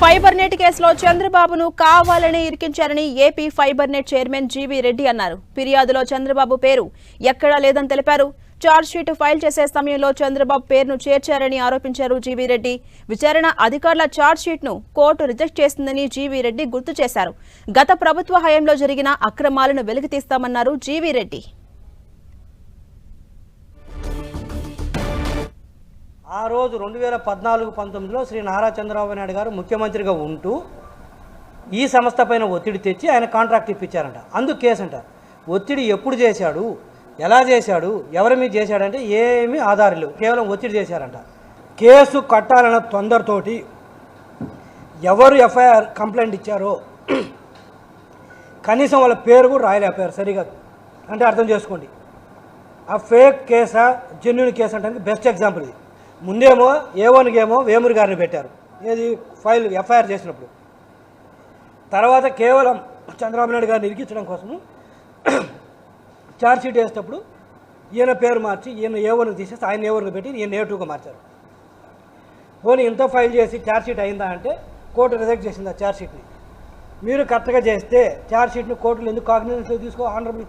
Fibre net కేసులో చంద్రబాబును కావాలని ఇరికించారని AP fibre net chairman GV Reddy అన్నారు. ఫిర్యాదులో చంద్రబాబు పేరు ఎక్కడా లేదని తెలిపారు. షీట్ ఫైల్ చేసే సమయంలో చంద్రబాబు పేరును చేర్చారని ఆరోపించారు జీవీ రెడ్డి. విచారణ అధికారుల చార్జ్షీట్ను ను కోర్టు రిజెక్ట్ చేసిందని జీవీ రెడ్డి గుర్తు చేశారు. గత ప్రభుత్వ హయాంలో జరిగిన అక్రమాలను వెలికితీస్తామన్నారు జీవీ రెడ్డి. ఆ రోజు రెండు వేల పద్నాలుగు పంతొమ్మిదిలో శ్రీ నారా చంద్రబాబు నాయుడు గారు ముఖ్యమంత్రిగా ఉంటూ ఈ సంస్థ పైన ఒత్తిడి తెచ్చి ఆయన కాంట్రాక్ట్ ఇప్పించారంట. అందుకు కేసు అంట ఒత్తిడి ఎప్పుడు చేశాడు? ఎలా చేశాడు? ఎవరి మీద చేశాడంటే ఏమీ ఆధారం కేవలం ఒత్తిడి చేశారంట. కేసు కట్టాలన్న తొందరతోటి ఎవరు ఎఫ్ఐఆర్ కంప్లైంట్ ఇచ్చారో కనీసం వాళ్ళ పేరు కూడా రాయలేకపోయారు సరిగా. అంటే అర్థం చేసుకోండి. ఆ ఫేక్ కేసా? Genuine case? అంటే బెస్ట్ ఎగ్జాంపుల్ ఇది. ముందేమో ఏ ఏమో వేమూరి గారిని పెట్టారు. ఏది ఫైల్ ఎఫ్ఐఆర్ చేసినప్పుడు. తర్వాత కేవలం చంద్రబాబు నాయుడు గారిని ఇరికించడం కోసము ఛార్జ్షీట్ వేసేటప్పుడు ఈయన పేరు మార్చి ఈయన ఏ తీసేసి ఆయన ఏ పెట్టి ఈయన ఏ టూగా మార్చారు. పోనీ ఇంత ఫైల్ చేసి ఛార్జ్షీట్ అయిందా అంటే కోర్టు రిజెక్ట్ చేసింది ఆ ఛార్జ్షీట్ని మీరు కరెక్ట్గా చేస్తే ఛార్జ్షీట్ని కోర్టులు ఎందుకు కాగ్నిజెన్స్లో తీసుకో ఆనరబుల్